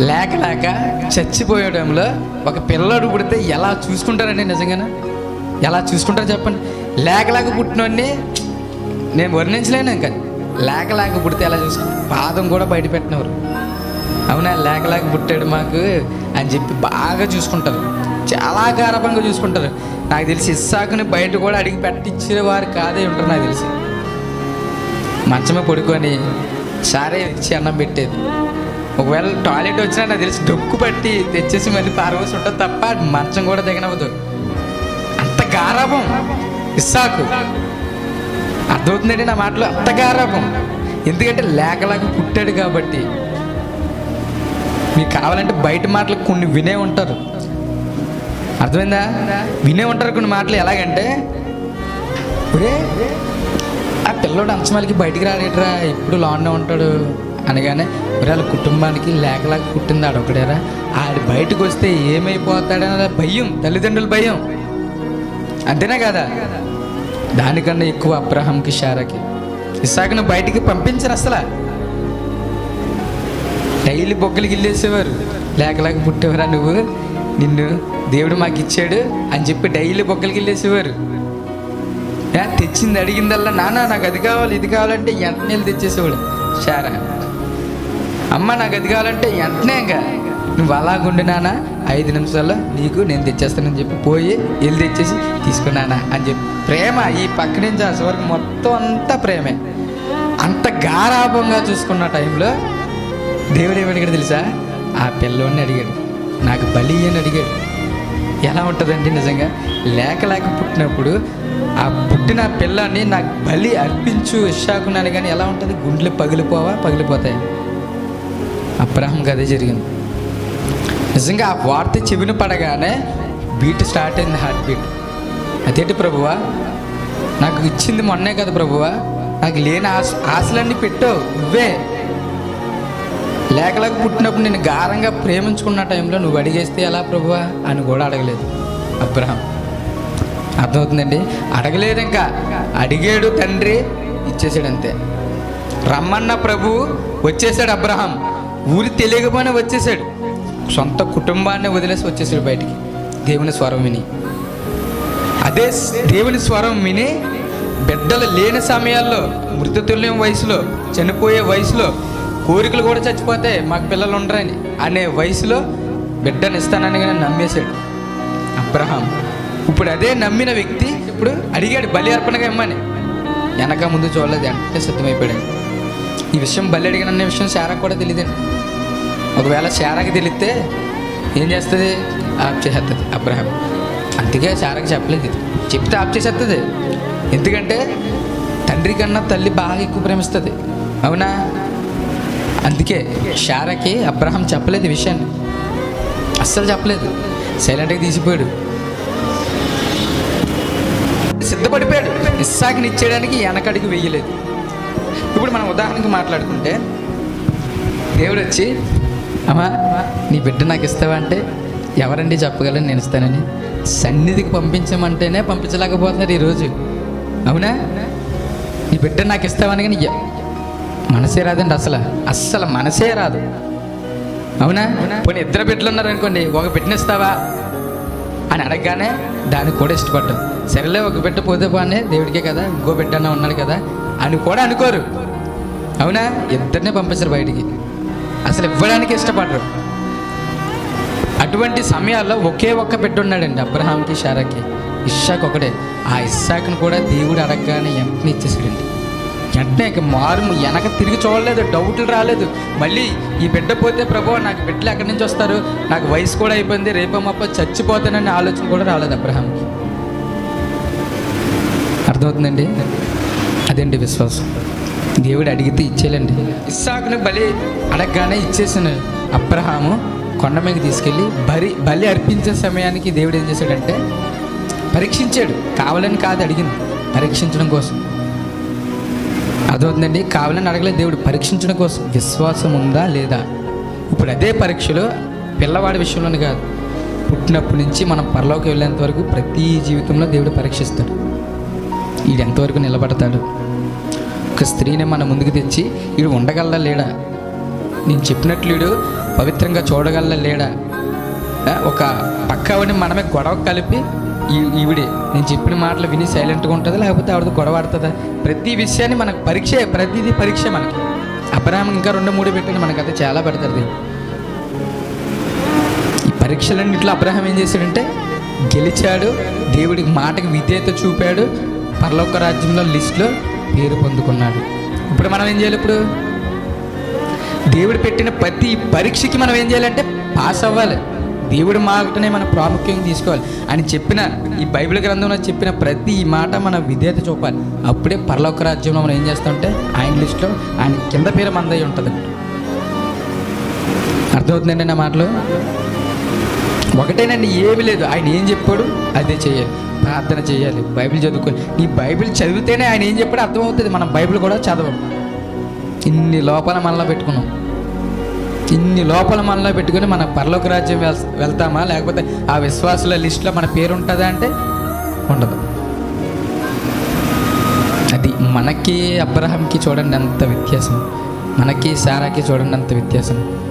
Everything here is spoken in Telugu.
లేక లేక చచ్చిపోయే ఒక పిల్లడు పుడితే ఎలా చూసుకుంటారండి నిజంగానే? ఎలా చూసుకుంటారు చెప్పండి? లేక లేక పుట్టినోడిని నేను వర్ణించలేను ఇంకా. లేక లేక పుడితే ఎలా చూసుకుంటారు పాదం కూడా బయట పెట్టినవారు. అవునా? లేక లేక పుట్టాడు మాకు అని చెప్పి బాగా చూసుకుంటారు. చాలా గారభంగా చూసుకుంటారు. నాకు తెలిసి ఇస్సాకుని బయట కూడా అడిగి పెట్టించిన వారు కాదే ఉంటారు నాకు తెలిసి. మంచమే పడుకొని సారే ఇచ్చి అన్నం పెట్టేది. ఒకవేళ టాయిలెట్ వచ్చినా నాకు తెలిసి డొక్కు పట్టి తెచ్చేసి మళ్ళీ పారవలసి ఉంటుంది తప్ప మంచం కూడా దిగనవ్వదు. అంత గారాభం. ఇస్సాకు అర్థమవుతుందండి నా మాటలు? అంత గారాభం. ఎందుకంటే లేకలాగా పుట్టాడు కాబట్టి. మీకు కావాలంటే బయట మాటలు కొన్ని వినే ఉంటారు. అర్థమైందా? వినే ఉంటారు కొన్ని మాటలు ఎలాగంటే ఒరే ఆ పిల్లోడు అంచమాలకి బయటికి రాడేట్రా ఎప్పుడు లోనే ఉంటాడు? అనగానే మరి వాళ్ళ కుటుంబానికి లేకలాగా పుట్టింది ఆడొకడేరా ఆడు బయటకు వస్తే ఏమైపోతాడనే భయం తల్లిదండ్రుల భయం. అంతేనా కదా? దానికన్నా ఎక్కువ అబ్రహంకి షారాకి. ఇసాకును బయటికి పంపించరు అసలు. డైలీ బొగ్గలు గిల్లేసేవారు లేకలేక పుట్టేవరా నువ్వు? నిన్ను దేవుడు మాకు ఇచ్చాడు అని చెప్పి డైలీ బొగ్గలు గిల్లేసేవారు తెచ్చింది అడిగిందల్లా నానా నాకు అది కావాలి ఇది కావాలంటే ఎంత వెళ్ళి తెచ్చేసేవాడు? షారా. అమ్మ నాకు అది కావాలంటే వెంటనే ఇంకా నువ్వు అలాగుండినానా ఐదు నిమిషాల్లో నీకు నేను తెచ్చేస్తానని చెప్పి పోయి వెళ్ళి తెచ్చేసి తీసుకున్నానా అని చెప్పి. ప్రేమ ఈ పక్క నుంచి అసలు వరకు మొత్తం అంతా ప్రేమే. అంత గారాభంగా చూసుకున్న టైంలో దేవుడు ఏమడిగాడు తెలుసా? ఆ పిల్లోడిని అడిగాడు. నాకు బలి అని అడిగాడు. ఎలా ఉంటుందండి నిజంగా? లేక లేక పుట్టినప్పుడు ఆ పుట్టిన పిల్లాన్ని నాకు బలి అర్పించు ఇషాకున్నాను కానీ ఎలా ఉంటుంది? గుండెలు పగిలిపోవా పగిలిపోతాయి? అబ్రహంకి అదే జరిగింది. నిజంగా ఆ వార్త చెవిన పడగానే బీట్ స్టార్ట్ అయింది హార్ట్ బీట్ అదేంటి ప్రభువా? నాకు ఇచ్చింది మొన్నే కదా ప్రభువా. నాకు లేని ఆశ ఆశలన్నీ పెట్టావు నువ్వే. లేఖలకు పుట్టినప్పుడు నేను గారంగా ప్రేమించుకున్న టైంలో నువ్వు అడిగేస్తే ఎలా ప్రభువా? అని కూడా అడగలేదు అబ్రహం. అర్థమవుతుందండి? అడగలేదు ఇంకా. అడిగాడు తండ్రి ఇచ్చేసాడు అంతే. రమ్మన్న ప్రభు వచ్చేసాడు అబ్రహం. ఊరి తెలియకపోయినా వచ్చేసాడు. సొంత కుటుంబాన్ని వదిలేసి వచ్చేసాడు బయటికి. దేవుని స్వరం విని. అదే స్- దేవుని స్వరం విని బిడ్డలు లేని సమయాల్లో మృతతుల్యం వయసులో చనిపోయే వయసులో కోరికలు కూడా చచ్చిపోతే మాకు పిల్లలు ఉండరని అనే వయసులో బిడ్డను ఇస్తానని కానీ నమ్మేశాడు అబ్రహాం. ఇప్పుడు అదే నమ్మిన వ్యక్తి ఇప్పుడు అడిగాడు బలి అర్పణగా ఇమ్మని. వెనక ముందు చూడలేదు అంటే సిద్ధమైపోయాడు. ఈ విషయం బలి అడిగిన విషయం శారకు కూడా తెలియదండి ఒకవేళ శారాకి తెలిస్తే ఏం చేస్తుంది? ఆప్ చేసేస్తుంది అబ్రహాం. అందుకే శారాకి చెప్పలేదు ఇది. చెప్తే ఆప్ చేసేస్తుంది ఎందుకంటే తండ్రి కన్నా తల్లి బాగా ఎక్కువ ప్రేమిస్తుంది. అవునా? అందుకే శారాకి అబ్రహాం చెప్పలేదు ఈ విషయాన్ని. అస్సలు చెప్పలేదు. సైలెంట్గా తీసిపోయాడు. సిద్ధపడిపోయాడు. ఇస్సాకిని ఇచ్చేయడానికి వెనకడికి వెయ్యలేదు ఇప్పుడు మనం ఉదాహరణకి మాట్లాడుకుంటే దేవుడు వచ్చి అమ్మా నీ బిడ్డ నాకు ఇస్తావా అంటే ఎవరండి చెప్పగలను నేను ఇస్తానని? సన్నిధికి పంపించమంటేనే పంపించలేకపోతున్నారు ఈరోజు. అవునా? నీ బిడ్డ నాకు ఇస్తావని కానీ మనసే రాదండి అసలు. అస్సలు మనసే రాదు. అవునా? పోనీ ఇద్దరు బిడ్డలు ఉన్నారనుకోండి ఒక బిడ్డని ఇస్తావా? అని అడగగానే దానికి కూడా ఇష్టపడ్డాం. సరేలే ఒక బిడ్డ పోతే పోనే దేవుడికే కదా ఇంకో బిడ్డ అన్న ఉన్నాడు కదా అని కూడా అనుకోరు. అవునా? ఇద్దరినే పంపించరు బయటికి. అసలు ఇవ్వడానికి ఇష్టపడరు. అటువంటి సమయాల్లో ఒకే ఒక్క బిడ్డ ఉన్నాడండి అబ్రహాంకి షారాకి. ఇషాక్ ఒకడే. ఆ ఇస్సాక్ను కూడా దేవుడు అడగగానే వెంటనే ఇచ్చేసాడండి వెంటనే ఇక మారు వెనక తిరిగి చూడలేదు డౌట్లు రాలేదు. మళ్ళీ ఈ బిడ్డ పోతే ప్రభు నాకు బిడ్డలు ఎక్కడి నుంచి వస్తారు? నాకు వయసు కూడా అయిపోయింది రేపమ్మప్ప చచ్చిపోతానని ఆలోచన కూడా రాలేదు అబ్రహాంకి. అర్థమవుతుందండి? అదేంటి విశ్వాసం. దేవుడు అడిగితే ఇచ్చేయాలండి. ఇస్సాకుని బలి అడగగానే ఇచ్చేసిన అబ్రహాము కొండ మీదకి తీసుకెళ్ళి బలి బలి అర్పించే సమయానికి దేవుడు ఏం చేశాడంటే పరీక్షించాడు. కావాలని కాదు అడిగింది. పరీక్షించడం కోసం. అదవుతుందండి కావాలని అడగలేదు దేవుడు. పరీక్షించడం కోసం. విశ్వాసం ఉందా లేదా? ఇప్పుడు అదే పరీక్షలో పిల్లవాడి విషయంలోనే కాదు. పుట్టినప్పటి నుంచి మనం పరలోకి వెళ్ళేంత వరకు ప్రతి జీవితంలో దేవుడు పరీక్షిస్తాడు. వీడు ఎంతవరకు నిలబడతాడు? ఒక స్త్రీని మన ముందుకు తెచ్చి వీడు ఉండగలడా లేడా? నేను చెప్పినట్లు వీడు పవిత్రంగా చూడగల లేడా? ఒక పక్కవని మనమే గొడవ కలిపి ఈవిడే నేను చెప్పిన మాటలు విని సైలెంట్గా ఉంటుందా లేకపోతే ఆవిడతో గొడవ ఆడుతుందా? ప్రతి విషయాన్ని మనకు పరీక్ష ప్రతిదీ పరీక్ష మనకి. అబ్రహాం ఇంకా రెండు మూడు పెట్టండి మనకైతే చాలా పెడతారు ఈ పరీక్షలన్నింటిలో అబ్రహం ఏం చేశాడంటే గెలిచాడు దేవుడికి మాటకి విధేయత చూపాడు పరలోక రాజ్యంలో లిస్టులో పేరు పొందుకున్నాడు. ఇప్పుడు మనం ఏం చేయాలి ఇప్పుడు? దేవుడు పెట్టిన ప్రతి పరీక్షకి మనం ఏం చేయాలంటే పాస్ అవ్వాలి. దేవుడు మాటనే మనం ప్రాముఖ్యంగా తీసుకోవాలి. అని చెప్పిన ఈ బైబిల్ గ్రంథంలో చెప్పిన ప్రతి మాట మన విధేయత చూపాలి. అప్పుడే పరలోక రాజ్యంలో మనం ఏం చేస్తామంటే ఆయన లిస్టులో ఆయన కింద పేరు మందై ఉంటుంది. అర్థమవుతుందండి నా మాటలు? ఒకటేనండి ఏమీ లేదు. ఆయన ఏం చెప్పాడు అదే చేయాలి. ప్రార్థన చేయాలి. బైబిల్ చదువుకోవాలి నీ బైబిల్ చదివితేనే ఆయన ఏం చెప్పాడో అర్థమవుతుంది. మనం బైబిల్ కూడా చదవం. ఇన్ని లోపల మనలో పెట్టుకున్నాం. ఇన్ని లోపల మనలో పెట్టుకుని మన పరలోక రాజ్యం వెళ్తామా? లేకపోతే ఆ విశ్వాసుల లిస్టులో మన పేరు ఉంటుందా అంటే ఉండదు. అది మనకి అబ్రహంకి చూడండి అంత వ్యత్యాసం. మనకి సారాకి చూడండి అంత వ్యత్యాసం.